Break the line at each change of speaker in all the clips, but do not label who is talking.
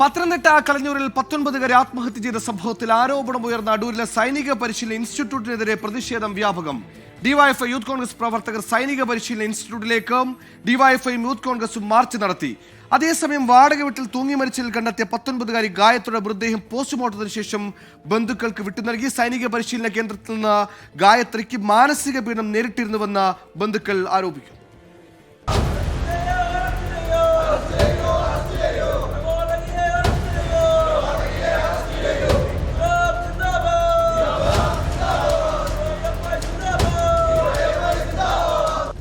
പത്തനംതിട്ട കളഞ്ഞൂരിൽ പത്തൊൻപതുകാരെ ആത്മഹത്യ ചെയ്ത സംഭവത്തിൽ ആരോപണമുയർന്ന അടൂരിലെ സൈനിക പരിശീലന ഇൻസ്റ്റിറ്റ്യൂട്ടിനെതിരെ പ്രതിഷേധം വ്യാപകം. ഡിവൈഎഫ്ഐ യൂത്ത് കോൺഗ്രസ് പ്രവർത്തകർ സൈനിക പരിശീലന ഇൻസ്റ്റിറ്റ്യൂട്ടിലേക്കും ഡിവൈഎഫ്ഐയും യൂത്ത് കോൺഗ്രസും മാർച്ച് നടത്തി. അതേസമയം വാടക വീട്ടിൽ തൂങ്ങി മരിച്ചതിൽ കണ്ടെത്തിയ പത്തൊൻപതുകാരി ഗായത്രിയുടെ മൃതദേഹം പോസ്റ്റ്മോർട്ടത്തിന് ശേഷം ബന്ധുക്കൾക്ക് വിട്ടു നൽകി. സൈനിക പരിശീലന കേന്ദ്രത്തിൽ നിന്ന് ഗായത്രിക്ക് മാനസിക പീഡനം നേരിട്ടിരുന്നുവെന്ന് ബന്ധുക്കൾ ആരോപിക്കുന്നു.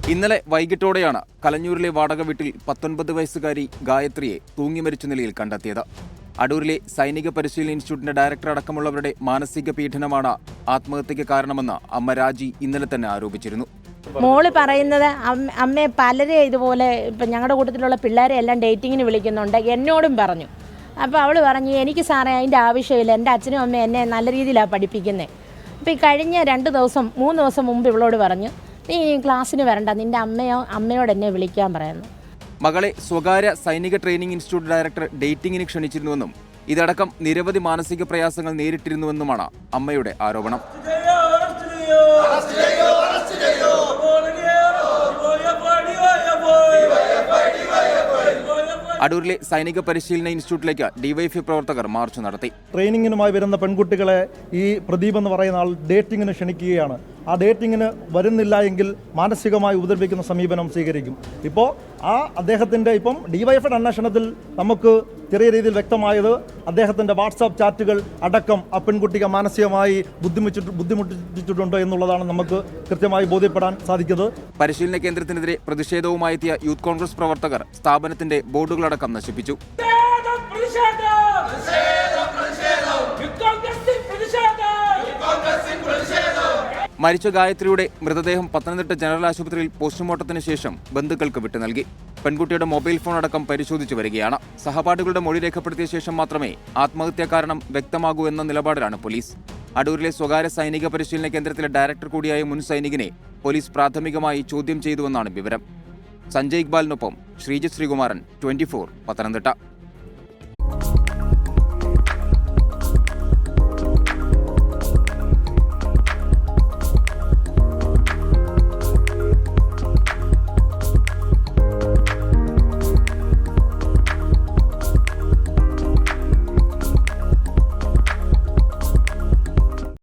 ഇന്നലെ വൈകിട്ടോടെയാണ് കലഞ്ഞൂരിലെ വാടക വീട്ടിൽ പത്തൊൻപത് വയസ്സുകാരി ഗായത്രിയെ തൂങ്ങി മരിച്ച നിലയിൽ കണ്ടെത്തിയത്. അടൂരിലെ സൈനിക പരിശീലന ഇൻസ്റ്റിറ്റ്യൂട്ടിന്റെ ഡയറക്ടർ അടക്കമുള്ളവരുടെ മാനസിക പീഡനമാണ് ആത്മഹത്യക്ക് കാരണമെന്ന് അമ്മ രാജി ഇന്നലെ തന്നെ ആരോപിച്ചിരുന്നു.
മോൾ പറയുന്നത് അമ്മ- അമ്മയെ പലരെ ഇതുപോലെ ഇപ്പം ഞങ്ങളുടെ കൂട്ടത്തിലുള്ള പിള്ളേരെ എല്ലാം ഡേറ്റിങ്ങിന് വിളിക്കുന്നുണ്ട്. എന്നോടും പറഞ്ഞു. അപ്പോൾ അവൾ പറഞ്ഞു എനിക്ക് സാറേ അതിന്റെ ആവശ്യമില്ല. എന്റെ അച്ഛനും അമ്മയും എന്നെ നല്ല രീതിയിലാണ് പഠിപ്പിക്കുന്നത് അപ്പോൾ ഈ കഴിഞ്ഞ രണ്ട് ദിവസം മൂന്ന് ദിവസം മുമ്പ് ഇവളോട് പറഞ്ഞു നീ ക്ലാസ്സിന് വരണ്ട. നിന്റെ അമ്മയോ അമ്മയോട് എന്നെ വിളിക്കാൻ പറയുന്നു.
മകളെ സ്വകാര്യ സൈനിക ട്രെയിനിംഗ് ഇൻസ്റ്റിറ്റ്യൂട്ട് ഡയറക്ടർ ഡേറ്റിംഗിന് ക്ഷണിച്ചിരുന്നുവെന്നും ഇതടക്കം നിരവധി മാനസിക പ്രയാസങ്ങൾ നേരിട്ടിരുന്നുവെന്നുമാണ് അമ്മയുടെ ആരോപണം. അടൂരിലെ സൈനിക പരിശീലന ഇൻസ്റ്റിറ്റ്യൂട്ടിലേക്ക് ഡിവൈഎഫ്ഐ പ്രവർത്തകർ മാർച്ച് നടത്തി.
ട്രെയിനിങ്ങിനുമായി വരുന്ന പെൺകുട്ടികളെ ഈ പ്രദീപ് എന്ന് പറയുന്ന ആൾ ഡേറ്റിങ്ങിന് ക്ഷണിക്കുകയാണ്. ആ ഡേറ്റിങ്ങിന് വരുന്നില്ല എങ്കിൽ മാനസികമായി ഉപദ്രവിക്കുന്ന സമീപനം സ്വീകരിക്കും. ഇപ്പോൾ ആ അദ്ദേഹത്തിന്റെ ഇപ്പം ഡിവൈഎഫ്ഐ അന്വേഷണത്തിൽ നമുക്ക് ചെറിയ രീതിയിൽ വ്യക്തമായത് അദ്ദേഹത്തിന്റെ വാട്സാപ്പ് ചാറ്റുകൾ അടക്കം ആ പെൺകുട്ടിക്ക് മാനസികമായി ബുദ്ധിമുട്ടി ബുദ്ധിമുട്ടിച്ചിട്ടുണ്ട് എന്നുള്ളതാണ് നമുക്ക് കൃത്യമായി ബോധ്യപ്പെടാൻ സാധിക്കുന്നത്.
പരിശീലന കേന്ദ്രത്തിനെതിരെ പ്രതിഷേധവുമായി എത്തിയ യൂത്ത് കോൺഗ്രസ് പ്രവർത്തകർ സ്ഥാപനത്തിന്റെ ബോർഡുകളടക്കം നശിപ്പിച്ചു.
പ്രതിഷേധം പ്രതിഷേധം യൂത്ത് കോൺഗ്രസിൽ പ്രതിഷേധം
മരിച്ച ഗായത്രിയുടെ മൃതദേഹം പത്തനംതിട്ട ജനറൽ ആശുപത്രിയിൽ പോസ്റ്റ്മോർട്ടത്തിന് ശേഷം ബന്ധുക്കൾക്ക് വിട്ടു നൽകി. പെൺകുട്ടിയുടെ മൊബൈൽ ഫോൺ അടക്കം പരിശോധിച്ചു വരികയാണ്. സഹപാഠികളുടെ മൊഴി രേഖപ്പെടുത്തിയ ശേഷം മാത്രമേ ആത്മഹത്യാ കാരണം വ്യക്തമാകൂ എന്ന നിലപാടിലാണ് പോലീസ്. അടൂരിലെ സ്വകാര്യ സൈനിക പരിശീലന കേന്ദ്രത്തിലെ ഡയറക്ടർ കൂടിയായ മുൻ സൈനികനെ പോലീസ് പ്രാഥമികമായി ചോദ്യം ചെയ്തുവെന്നാണ് വിവരം. സഞ്ജയ് ഇക്ബാലിനൊപ്പം ശ്രീജിത് ശ്രീകുമാരൻ ട്വന്റി പത്തനംതിട്ട.